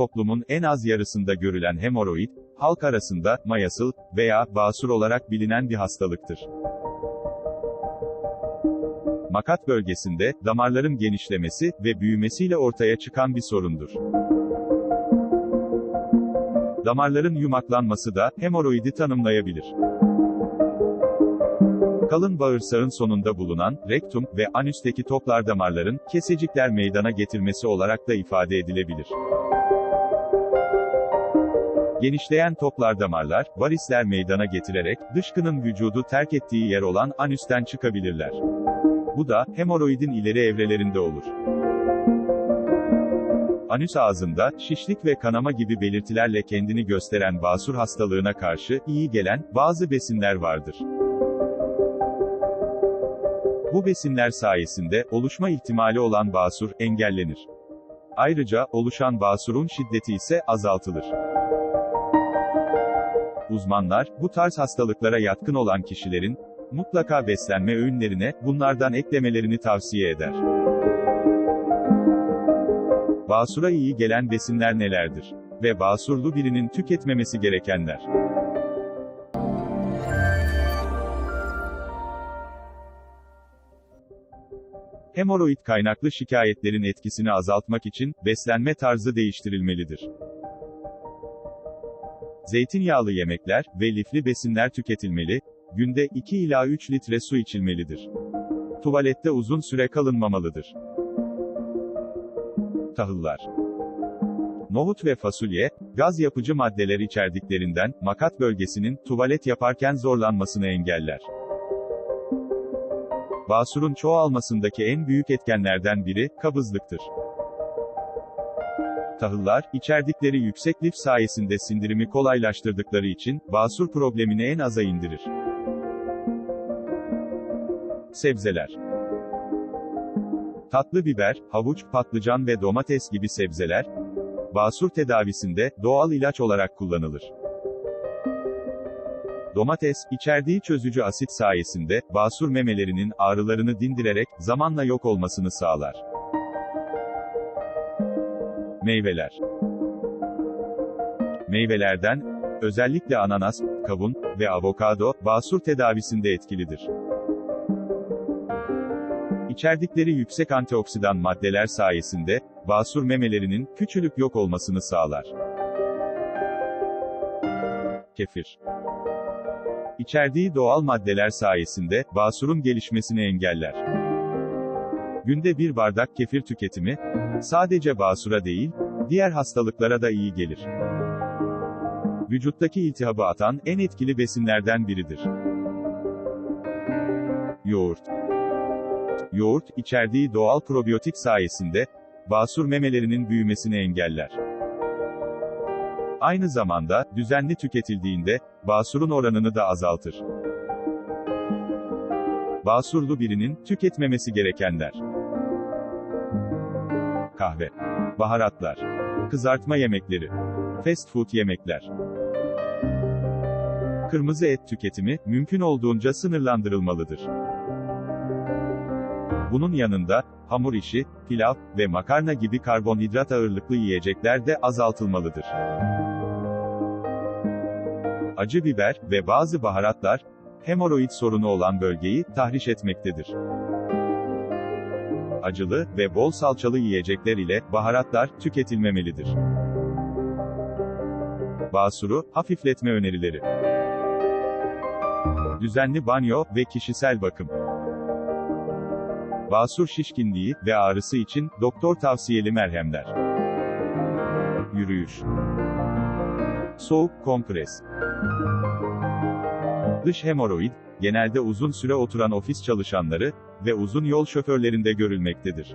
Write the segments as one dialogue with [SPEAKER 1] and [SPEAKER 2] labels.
[SPEAKER 1] toplumun en az yarısında görülen hemoroid, halk arasında mayasıl veya basur olarak bilinen bir hastalıktır. Makat bölgesinde damarların genişlemesi ve büyümesiyle ortaya çıkan bir sorundur. Damarların yumaklanması da hemoroidi tanımlayabilir. Kalın bağırsağın sonunda bulunan, rektum ve anüsteki toplar damarların, kesecikler meydana getirmesi olarak da ifade edilebilir. Genişleyen toplar damarlar, varisler meydana getirerek, dışkının vücudu terk ettiği yer olan anüsten çıkabilirler. Bu da, hemoroidin ileri evrelerinde olur. Anüs ağzında, şişlik ve kanama gibi belirtilerle kendini gösteren basur hastalığına karşı, iyi gelen, bazı besinler vardır. Bu besinler sayesinde, oluşma ihtimali olan basur, engellenir. Ayrıca, oluşan basurun şiddeti ise azaltılır. Uzmanlar, bu tarz hastalıklara yatkın olan kişilerin, mutlaka beslenme öğünlerine, bunlardan eklemelerini tavsiye eder. Basura iyi gelen besinler nelerdir? Ve basurlu birinin tüketmemesi gerekenler. Hemoroid kaynaklı şikayetlerin etkisini azaltmak için, beslenme tarzı değiştirilmelidir. Zeytinyağlı yemekler ve lifli besinler tüketilmeli, günde 2 ila 3 litre su içilmelidir. Tuvalette uzun süre kalınmamalıdır. Tahıllar Nohut ve fasulye, gaz yapıcı maddeler içerdiklerinden, makat bölgesinin, tuvalet yaparken zorlanmasını engeller. Basurun çoğalmasındaki en büyük etkenlerden biri, kabızlıktır. Tahıllar, içerdikleri yüksek lif sayesinde sindirimi kolaylaştırdıkları için, basur problemini en aza indirir. Sebzeler Tatlı biber, havuç, patlıcan ve domates gibi sebzeler, basur tedavisinde, doğal ilaç olarak kullanılır. Domates, içerdiği çözücü asit sayesinde, basur memelerinin ağrılarını dindirerek, zamanla yok olmasını sağlar. Meyveler Meyvelerden, özellikle ananas, kavun ve avokado, basur tedavisinde etkilidir. İçerdikleri yüksek antioksidan maddeler sayesinde, basur memelerinin, küçülüp yok olmasını sağlar. Kefir İçerdiği doğal maddeler sayesinde, basurun gelişmesini engeller. Günde bir bardak kefir tüketimi, sadece basura değil, diğer hastalıklara da iyi gelir. Vücuttaki iltihabı atan, en etkili besinlerden biridir. Yoğurt Yoğurt, içerdiği doğal probiyotik sayesinde, basur memelerinin büyümesini engeller. Aynı zamanda, düzenli tüketildiğinde, basurun oranını da azaltır. Basurlu birinin, tüketmemesi gerekenler. Kahve. Baharatlar. Kızartma yemekleri. Fast food yemekler. Kırmızı et tüketimi, mümkün olduğunca sınırlandırılmalıdır. Bunun yanında, hamur işi, pilav ve makarna gibi karbonhidrat ağırlıklı yiyecekler de azaltılmalıdır. Acı biber ve bazı baharatlar, hemoroid sorunu olan bölgeyi tahriş etmektedir. Acılı ve bol salçalı yiyecekler ile baharatlar tüketilmemelidir. Basuru hafifletme önerileri. Düzenli banyo ve kişisel bakım. Basur şişkinliği ve ağrısı için doktor tavsiyeli merhemler. Yürüyüş. Soğuk kompres. Dış hemoroid, genelde uzun süre oturan ofis çalışanları ve uzun yol şoförlerinde görülmektedir.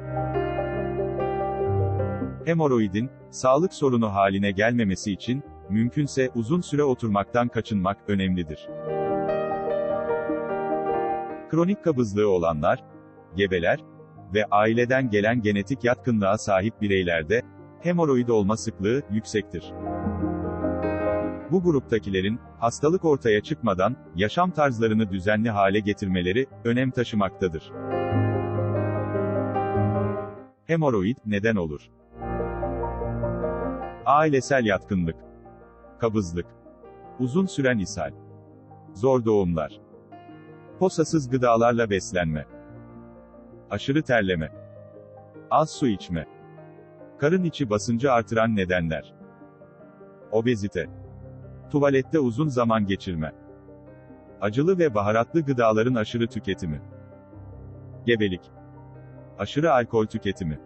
[SPEAKER 1] Hemoroidin, sağlık sorunu haline gelmemesi için, mümkünse uzun süre oturmaktan kaçınmak önemlidir. Kronik kabızlığı olanlar, gebeler ve aileden gelen genetik yatkınlığa sahip bireylerde, hemoroid olma sıklığı yüksektir. Bu gruptakilerin, hastalık ortaya çıkmadan, yaşam tarzlarını düzenli hale getirmeleri, önem taşımaktadır. Hemoroid, neden olur? Ailesel yatkınlık. Kabızlık. Uzun süren ishal. Zor doğumlar. Posasız gıdalarla beslenme. Aşırı terleme. Az su içme. Karın içi basıncı artıran nedenler. Obezite. Tuvalette uzun zaman geçirme. Acılı ve baharatlı gıdaların aşırı tüketimi. Gebelik. Aşırı alkol tüketimi.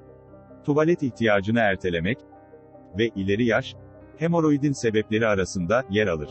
[SPEAKER 1] Tuvalet ihtiyacını ertelemek ve ileri yaş, hemoroidin sebepleri arasında yer alır.